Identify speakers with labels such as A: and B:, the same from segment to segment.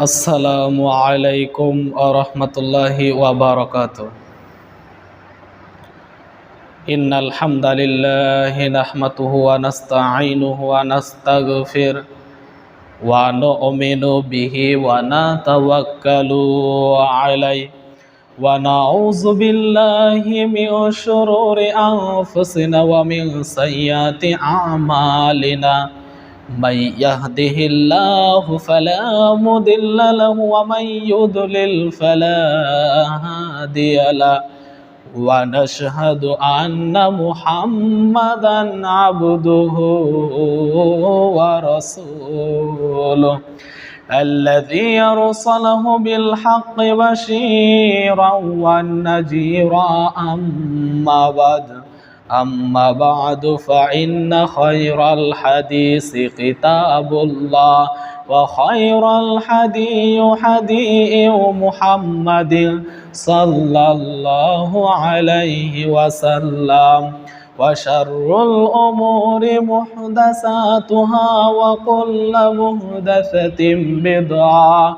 A: السلام عليكم ورحمة الله وبركاته إن الحمد لله نحمده ونستعينه ونستغفر ونؤمن به ونتوكل عليه ونعوذ بالله من شرور أنفسنا ومن سيئات أعمالنا من يهده الله فلا مضل له ومن يضلل فلا هادي له. ونشهد أن محمدا عبده ورسوله الذي يرسله بالحق بشيرا ونذيرا أما بعد. أما بعد فإن خير الحديث كتاب الله وخير الحدي حدي محمد صلى الله عليه وسلم وشر الأمور محدثاتها وكل محدثة بدعة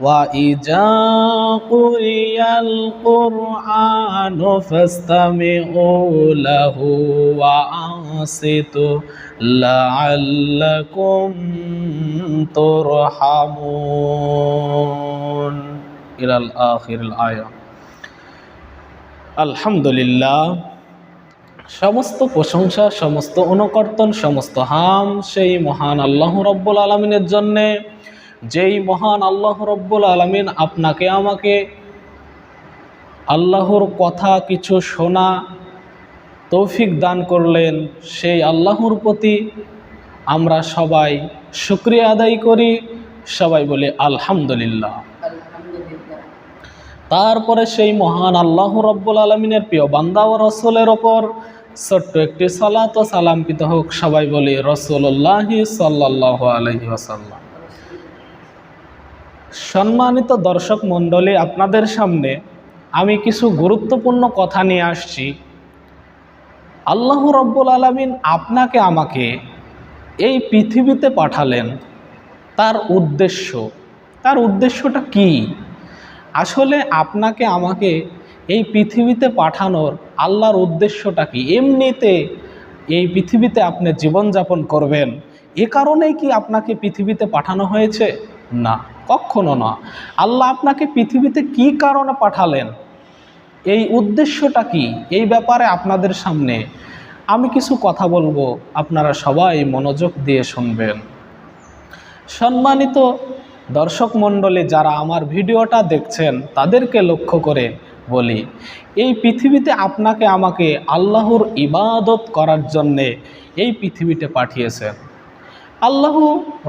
A: وإذا قرئ القرآن فاستمعوا له وأنصتوا لعلكم ترحمون إلى الآخر الآية আলহামদুলিল্লাহ সমস্ত প্রশংসা সমস্ত অনুকর্তন সমস্ত হাম সেই মহান আল্লাহ রব্বুল আলমিনের জন্যে যেই মহান আল্লাহ রব্বুল আলমিন আপনাকে আমাকে আল্লাহর কথা কিছু শোনা তৌফিক দান করলেন সেই আল্লাহর প্রতি আমরা সবাই শুক্রিয়া আদায় করি। সবাই বলি আলহামদুলিল্লাহ। তারপরে সেই মহান আল্লাহ রব্বুল আলমিনের প্রিয় বান্দা ও রসুলের ওপর ছোট্ট একটি সালাত ও সালামপিত হোক সবাই বলি রসুল্লাহি সাল্লাহ আলহি আসাল্লাম সম্মানিত দর্শক মণ্ডলী আপনাদের সামনে আমি কিছু গুরুত্বপূর্ণ কথা নিয়ে আসছি। আল্লাহ রব্বুল আলমিন আপনাকে আমাকে এই পৃথিবীতে পাঠালেন। তার উদ্দেশ্য, তার উদ্দেশ্যটা কি? আসলে আপনাকে আমাকে এই পৃথিবীতে পাঠানোর আল্লাহর উদ্দেশ্যটা কি? এমনিতে এই পৃথিবীতে আপনি জীবনযাপন করবেন। এ কারণেই কি আপনাকে পৃথিবীতে পাঠানো হয়েছে? না, কখনো না। আল্লাহ আপনাকে পৃথিবীতে কি কারণে পাঠালেন? এই উদ্দেশ্যটা কি? এই ব্যাপারে আপনাদের সামনে আমি কিছু কথা বলব, আপনারা সবাই মনোযোগ দিয়ে শুনবেন। সম্মানিত দর্শক মণ্ডলী, যারা আমার ভিডিওটা দেখছেন, তাদেরকে লক্ষ্য করে বলি, এই পৃথিবীতে আপনাকে আমাকে আল্লাহর ইবাদত করার জন্যে এই পৃথিবীতে পাঠিয়েছেন। আল্লাহ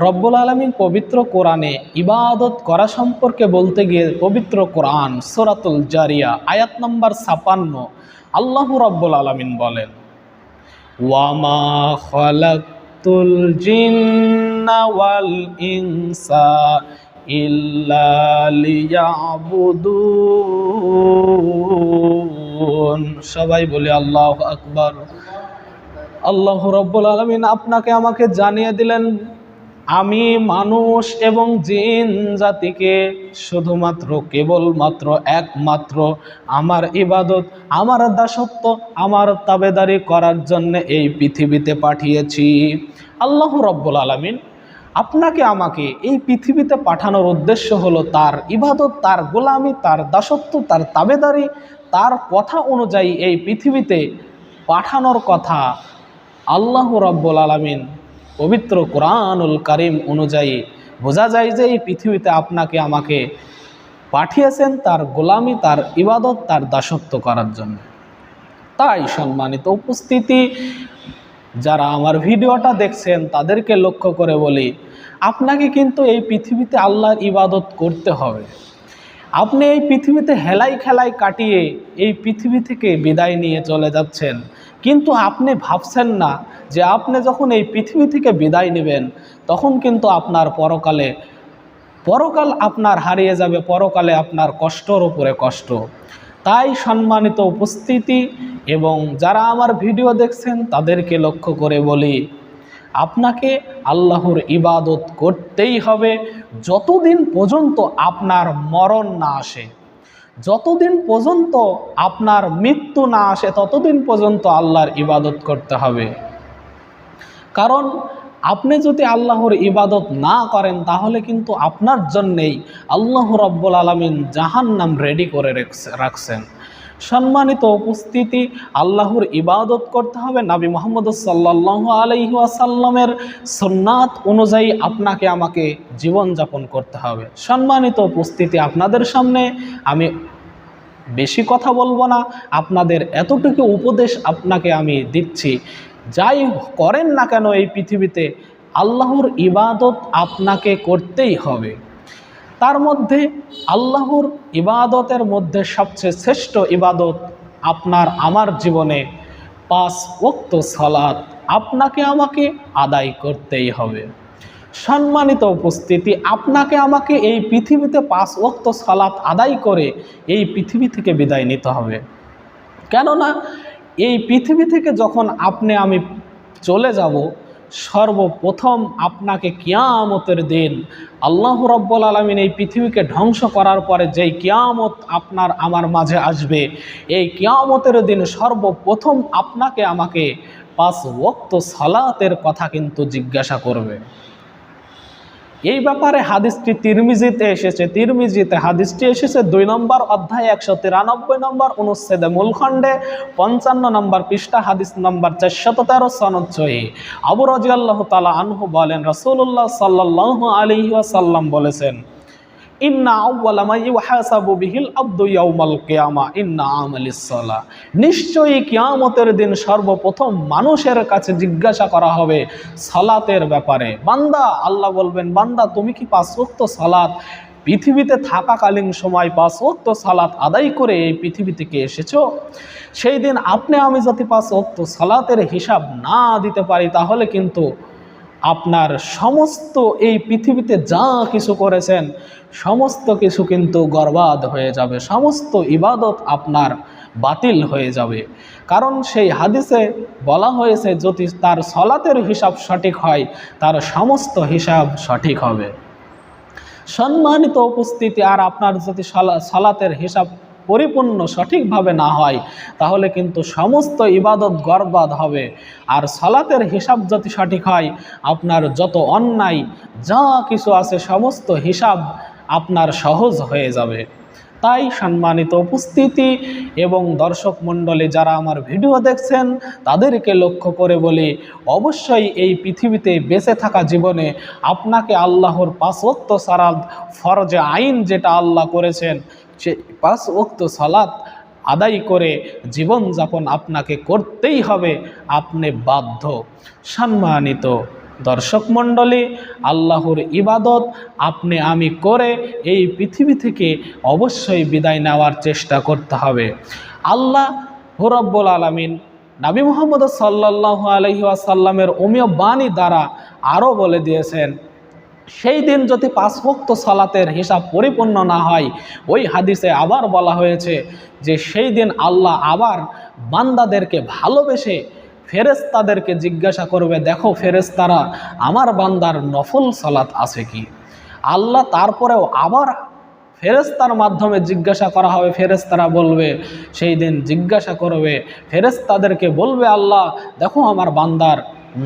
A: রব্বুল আলমিন পবিত্র কোরআনে ইবাদত করা সম্পর্কে বলতে গিয়ে পবিত্র কোরআন, সোরাতুল জারিয়া, আয়াত নম্বর ছাপান্ন, আল্লাহ রব্বুল আলমিন বলেন, ওয়ামা ইনসা সবাই বলে আল্লাহ আকবার। আল্লাহ রব্বুল আলমিন আপনাকে আমাকে জানিয়ে দিলেন, আমি মানুষ এবং জিন জাতিকে শুধুমাত্র, কেবলমাত্র একমাত্র আমার ইবাদত, আমার দাসত্ব, আমার তাবেদারি করার জন্য এই পৃথিবীতে পাঠিয়েছি। আল্লাহ রব্বুল আলমিন আপনাকে আমাকে এই পৃথিবীতে পাঠানোর উদ্দেশ্য হলো তার ইবাদত, তার গোলামি, তার দাসত্ব, তার তাবেদারি, তার কথা অনুযায়ী এই পৃথিবীতে পাঠানোর কথা। আল্লাহ রব্বুল আলমিন পবিত্র কোরআনুল কারিম অনুযায়ী বোঝা যায় যে এই পৃথিবীতে আপনাকে, আমাকে পাঠিয়েছেন তার গোলামি, তার ইবাদত, তার দাসত্ব করার জন্য। তাই সম্মানিত উপস্থিতি, যারা আমার ভিডিওটা দেখছেন, তাদেরকে লক্ষ্য করে বলি, আপনাকে কিন্তু এই পৃথিবীতে আল্লাহর ইবাদত করতে হবে। আপনি এই পৃথিবীতে হেলাই খেলাই কাটিয়ে এই পৃথিবী থেকে বিদায় নিয়ে চলে যাচ্ছেন। কিন্তু আপনি ভাবছেন না যে আপনি যখন এই পৃথিবী থেকে বিদায় নেবেন, তখন কিন্তু আপনার পরকালে, পরকাল আপনার হারিয়ে যাবে, পরকালে আপনার কষ্টর উপরে কষ্ট। তাই সম্মানিত উপস্থিতি এবং যারা আমার ভিডিও দেখছেন, তাদেরকে লক্ষ্য করে বলি, আপনাকে আল্লাহর ইবাদত করতেই হবে, যতদিন পর্যন্ত আপনার মরণ না আসে। যতদিন পর্যন্ত আপনার মৃত্যু না আসে, ততদিন পর্যন্ত আল্লাহর ইবাদত করতে হবে। কারণ আপনি যদি আল্লাহর ইবাদত না করেন, তাহলে কিন্তু আপনার জন্যেই আল্লাহ রব্বুল আলমিন জাহান্নাম রেডি করে রেখছে- রাখছেন। সম্মানিত উপস্থিতি, আল্লাহর ইবাদত করতে হবে নাবি মোহাম্মদ সাল্লাহ আলহি আসাল্লামের সন্ন্যাত অনুযায়ী আপনাকে আমাকে জীবনযাপন করতে হবে। সম্মানিত উপস্থিতি আপনাদের সামনে, আমি বেশি কথা বলব না, আপনাদের এতটুকু উপদেশ আপনাকে আমি দিচ্ছি। যাই করেন না কেন এই পৃথিবীতে, আল্লাহর ইবাদত আপনাকে করতেই হবে। তার মধ্যে আল্লাহর ইবাদতের মধ্যে সবচেয়ে শ্রেষ্ঠ ইবাদত আপনার আমার জীবনে পাঁচ ওক্ত সালাত। আপনাকে আমাকে আদায় করতেই হবে। সম্মানিত উপস্থিতি, আপনাকে আমাকে এই পৃথিবীতে পাঁচ ওক্ত সালাত আদায় করে এই পৃথিবী থেকে বিদায় নিতে হবে। কেননা এই পৃথিবী থেকে যখন আপনি আমি চলে যাব সর্বপ্রথম আপনাকে কিয়ামতের দিন আল্লাহ রব্বুল আলমিন এই পৃথিবীকে ধ্বংস করার পরে যেই কিয়ামত আপনার আমার মাঝে আসবে, এই কিয়ামতের দিন সর্বপ্রথম আপনাকে আমাকে পাঁচ ওক্ত সালাতের কথা কিন্তু জিজ্ঞাসা করবে। এই ব্যাপারে হাদিসটি তিরমিজিতে এসেছে। তিরমিজিতে হাদিসটি এসেছে দুই নম্বর অধ্যায় একশো তিরানব্বই নম্বর অনুচ্ছেদে মূলখণ্ডে, পঞ্চান্ন নম্বর পৃষ্ঠা, হাদিস নম্বর চারশত তেরো সনচ্চয়ী আবু রাজিয়াল্লাহ তালা আনহু বলেন রসুল্লাহ সাল্লাহ আলী বলেছেন ইন্না আউ্বালা মা ইউহাসাবু বিহিল আব্দু ইয়াউমাল কিয়ামা, ইন্না আমালিস সালাহ নিশ্চয়ই কিয়ামতের দিন সর্বপ্রথম মানুষের কাছে জিজ্ঞাসা করা হবে সালাতের ব্যাপারে। বান্দা, আল্লাহ বলবেন, বান্দা, তুমি কি পাঁচ ওয়াক্ত সালাত পৃথিবীতে থাকাকালীন সময় পাঁচ ওয়াক্ত সালাত আদায় করে এই পৃথিবী থেকে এসেছ? সেই দিন আপনি আমি যদি পাঁচ ওয়াক্ত সালাতের হিসাব না দিতে পারি, তাহলে কিন্তু আপনার সমস্ত এই পৃথিবীতে যা কিছু করেছেন, সমস্ত কিছু কিন্তু গর্বাদ হয়ে যাবে, সমস্ত ইবাদত আপনার বাতিল হয়ে যাবে। কারণ সেই হাদিসে বলা হয়েছে, যদি তার সলাতের হিসাব সঠিক হয়, তার সমস্ত হিসাব সঠিক হবে। সম্মানিত উপস্থিতি, আর আপনার যদি সলা- সলাতের হিসাব পরিপূর্ণ সঠিকভাবে না হয়, তাহলে কিন্তু সমস্ত ইবাদত গর্বাদ হবে। আর সালাতের হিসাব যদি সঠিক হয়, আপনার যত অন্যায়, যা কিছু আছে সমস্ত হিসাব আপনার সহজ হয়ে যাবে। তাই সম্মানিত উপস্থিতি এবং দর্শক মণ্ডলী যারা আমার ভিডিও দেখছেন, তাদেরকে লক্ষ্য করে বলি, অবশ্যই এই পৃথিবীতে বেঁচে থাকা জীবনে আপনাকে আল্লাহর ওক্ত সারাদ ফরজে আইন যেটা আল্লাহ করেছেন সে পাঁচ ওক্ত সালাত আদায় করে জীবনযাপন আপনাকে করতেই হবে। আপনি বাধ্য। সম্মানিত দর্শক মণ্ডলী, আল্লাহর ইবাদত আপনি আমি করে এই পৃথিবী থেকে অবশ্যই বিদায় নেওয়ার চেষ্টা করতে হবে। আল্লাহ হুরব্বুল আলমিন নাবী মোহাম্মদ সাল্লাহ আলহি আসাল্লামের অমীয় বাণী দ্বারা আরও বলে দিয়েছেন সেই দিন যদি পাঁচভক্ত সালাতের হিসাব পরিপূর্ণ না হয়, ওই হাদিসে আবার বলা হয়েছে যে সেই দিন আল্লাহ আবার বান্দাদেরকে ভালোবেসে ফেরেস্তাদেরকে জিজ্ঞাসা করবে, দেখো ফেরেস্তারা আমার বান্দার নফল সালাত আছে কি? আল্লাহ তারপরেও আবার ফেরেস্তার মাধ্যমে জিজ্ঞাসা করা হবে ফেরেস্তারা বলবে, সেই দিন জিজ্ঞাসা করবে ফেরেস্তাদেরকে বলবে আল্লাহ, দেখো আমার বান্দার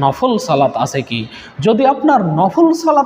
A: নফল সালাত আছে কি? যদি আপনার নফল সালাত